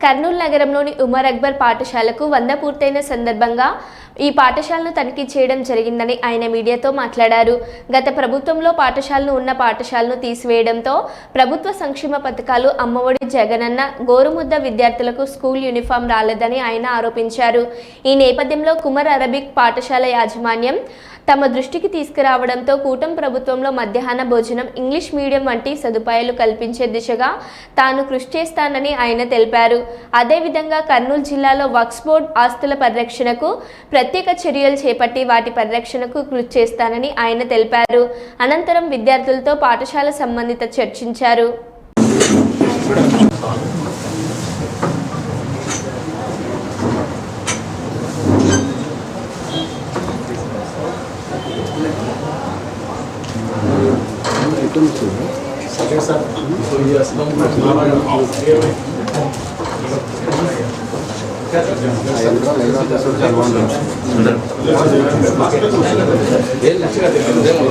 కర్నూలు నగరంలోని ఉమర్ అక్బర్ పాఠశాలకు వంద పూర్తయిన సందర్భంగా ఈ పాఠశాలను తనిఖీ చేయడం జరిగిందని ఆయన మీడియాతో మాట్లాడారు. గత ప్రభుత్వంలో పాఠశాలను ఉన్న పాఠశాలను తీసివేయడంతో ప్రభుత్వ సంక్షేమ పథకాలు అమ్మఒడి జగనన్న గోరుముద్ద విద్యార్థులకు స్కూల్ యూనిఫామ్ రాలేదని ఆయన ఆరోపించారు. ఈ నేపథ్యంలో కుమర్ అరబిక్ పాఠశాల యాజమాన్యం తమ దృష్టికి తీసుకురావడంతో కూటమి ప్రభుత్వంలో మధ్యాహ్న భోజనం ఇంగ్లీష్ మీడియం వంటి సదుపాయాలు కల్పించే దిశగా తాను కృషి చేస్తానని ఆయన తెలిపారు. అదేవిధంగా కర్నూలు జిల్లాలో వక్స్ బోర్డ్ ఆస్తుల పరిరక్షణకు ప్రతి ప్రత్యేక చర్యలు చేపట్టి వాటి పరిరక్షణకు కృషి చేస్తానని ఆయన తెలిపారు. అనంతరం విద్యార్థులతో పాఠశాల సంబంధిత చర్చించారు.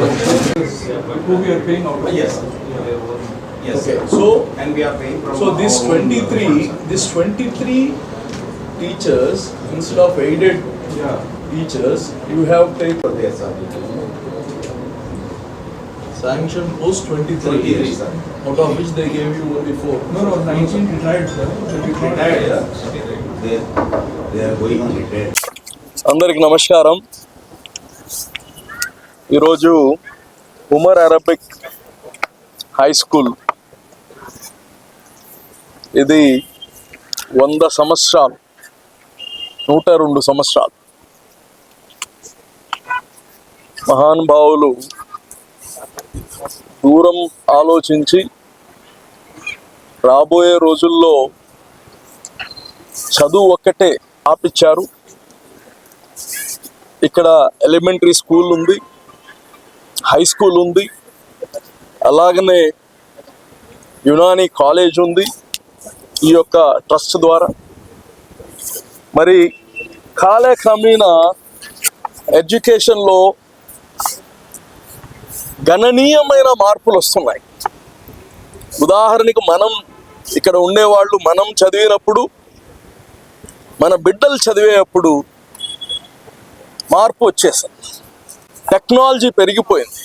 Who we are paying out of? Yes. Yes. Okay, so, And we are paying from. so this twenty-three, this twenty-three teachers, instead of aided teachers, you have taken Yes, sir. sanction post 23, twenty-three, sir. out of which they gave you only four. No, no, 19 retired, sir. Retired, yeah. అందరికి నమస్కారం. ఈరోజు Umar Arabic high school. ఇది వంద సంవత్సరాలు నూట రెండు సంవత్సరాలు. మహానుభావులు దూరం ఆలోచించి రాబోయే రోజుల్లో చదువు ఒక్కటే ఆపిచ్చారు. ఇక్కడ ఎలిమెంటరీ స్కూల్ ఉంది హై స్కూల్ ఉంది అలాగనే యునాని కాలేజ్ ఉంది ఈ యొక్క ట్రస్ట్ ద్వారా. మరి కాలక్రమేణా ఎడ్యుకేషన్లో గణనీయమైన మార్పులు వస్తున్నాయి. ఉదాహరణకు మనం ఇక్కడ ఉండేవాళ్ళు మనం చదివినప్పుడు మన బిడ్డలు చదివేటప్పుడు మార్పు వచ్చేసింది. టెక్నాలజీ పెరిగిపోయింది.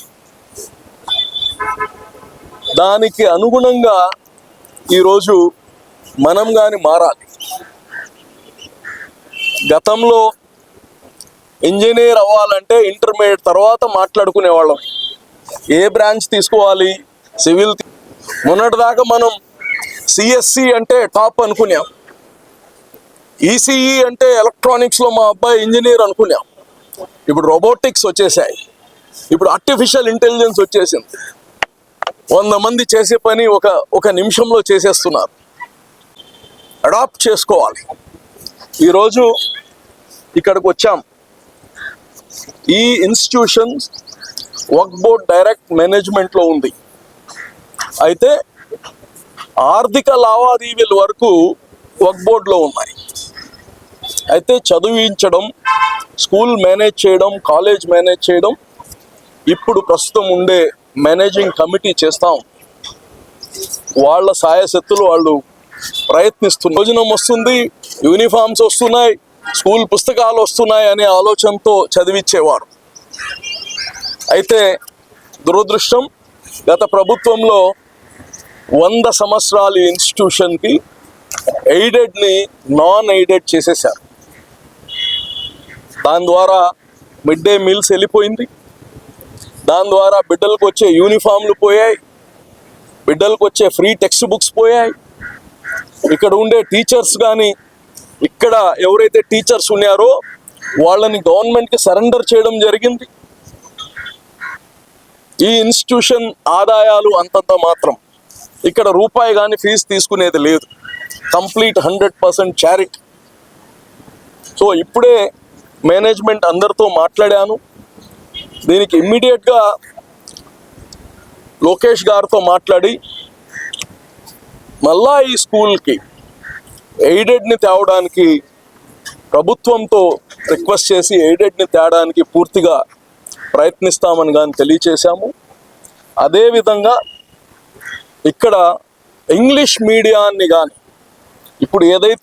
దానికి అనుగుణంగా ఈరోజు మనం కానీ మారాలి. గతంలో ఇంజనీర్ అవ్వాలంటే ఇంటర్మీడియట్ తర్వాత మాట్లాడుకునేవాళ్ళం ఏ బ్రాంచ్ తీసుకోవాలి? సివిల్ మొన్నటిదాకా మనం సిఎస్సి అంటే టాప్ అనుకున్నాం. ఈసీఈ అంటే ఎలక్ట్రానిక్స్లో మా అబ్బాయి ఇంజనీర్ అనుకున్నాం. ఇప్పుడు రోబోటిక్స్ వచ్చేసాయి. ఇప్పుడు ఆర్టిఫిషియల్ ఇంటెలిజెన్స్ వచ్చేసింది. వంద మంది చేసే పని ఒక ఒక నిమిషంలో చేసేస్తున్నారు. అడాప్ట్ చేసుకోవాలి. ఈరోజు ఇక్కడికి వచ్చాం. ఈ ఇన్స్టిట్యూషన్ వర్క్ బోర్డ్ డైరెక్ట్ మేనేజ్మెంట్లో ఉంది. అయితే ఆర్థిక లావాదేవీల వరకు వర్క్ బోర్డ్లో ఉన్నాయి. అయితే చదివించడం స్కూల్ మేనేజ్ చేయడం కాలేజ్ మేనేజ్ చేయడం ఇప్పుడు ప్రస్తుతం ఉండే మేనేజింగ్ కమిటీ చేస్తాం వాళ్ళ సాయశక్తులు వాళ్ళు ప్రయత్నిస్తున్నారు. భోజనం వస్తుంది యూనిఫామ్స్ వస్తున్నాయి స్కూల్ పుస్తకాలు వస్తున్నాయి అనే ఆలోచనతో చదివించేవారు అయితే దురదృష్టం గత ప్రభుత్వంలో వంద సంవత్సరాల ఇన్స్టిట్యూషన్కి ఎయిడెడ్ని నాన్ ఎయిడెడ్ చేసేశారు. దాని ద్వారా మిడ్ డే మీల్స్ వెళ్ళిపోయింది. దాని ద్వారా బిడ్డలకు వచ్చే యూనిఫామ్లు పోయాయి. బిడ్డలకు వచ్చే ఫ్రీ టెక్స్ట్ బుక్స్ పోయాయి. ఇక్కడ ఉండే టీచర్స్ కానీ ఇక్కడ ఎవరైతే టీచర్స్ ఉన్నారో వాళ్ళని గవర్నమెంట్కి సరెండర్ చేయడం జరిగింది. ఈ ఇన్స్టిట్యూషన్ ఆదాయాలు అంతంత మాత్రం ఇక్కడ రూపాయి కానీ ఫీజు తీసుకునేది లేదు. Complete hundred percent charity. So ఇప్పుడే మేనేజ్మెంట్ అందరితో మాట్లాడాను. దీనికి ఇమ్మీడియట్గా లోకేష్ గారితో మాట్లాడి మళ్ళా ఈ స్కూల్కి ఎయిడెడ్ని తేవడానికి ప్రభుత్వంతో రిక్వెస్ట్ చేసి ఎయిడెడ్ని తేడానికి పూర్తిగా ప్రయత్నిస్తామని కానీ తెలియచేశాము. అదేవిధంగా ఇక్కడ ఇంగ్లీష్ మీడియాన్ని కానీ ఇప్పుడు ఏదైతే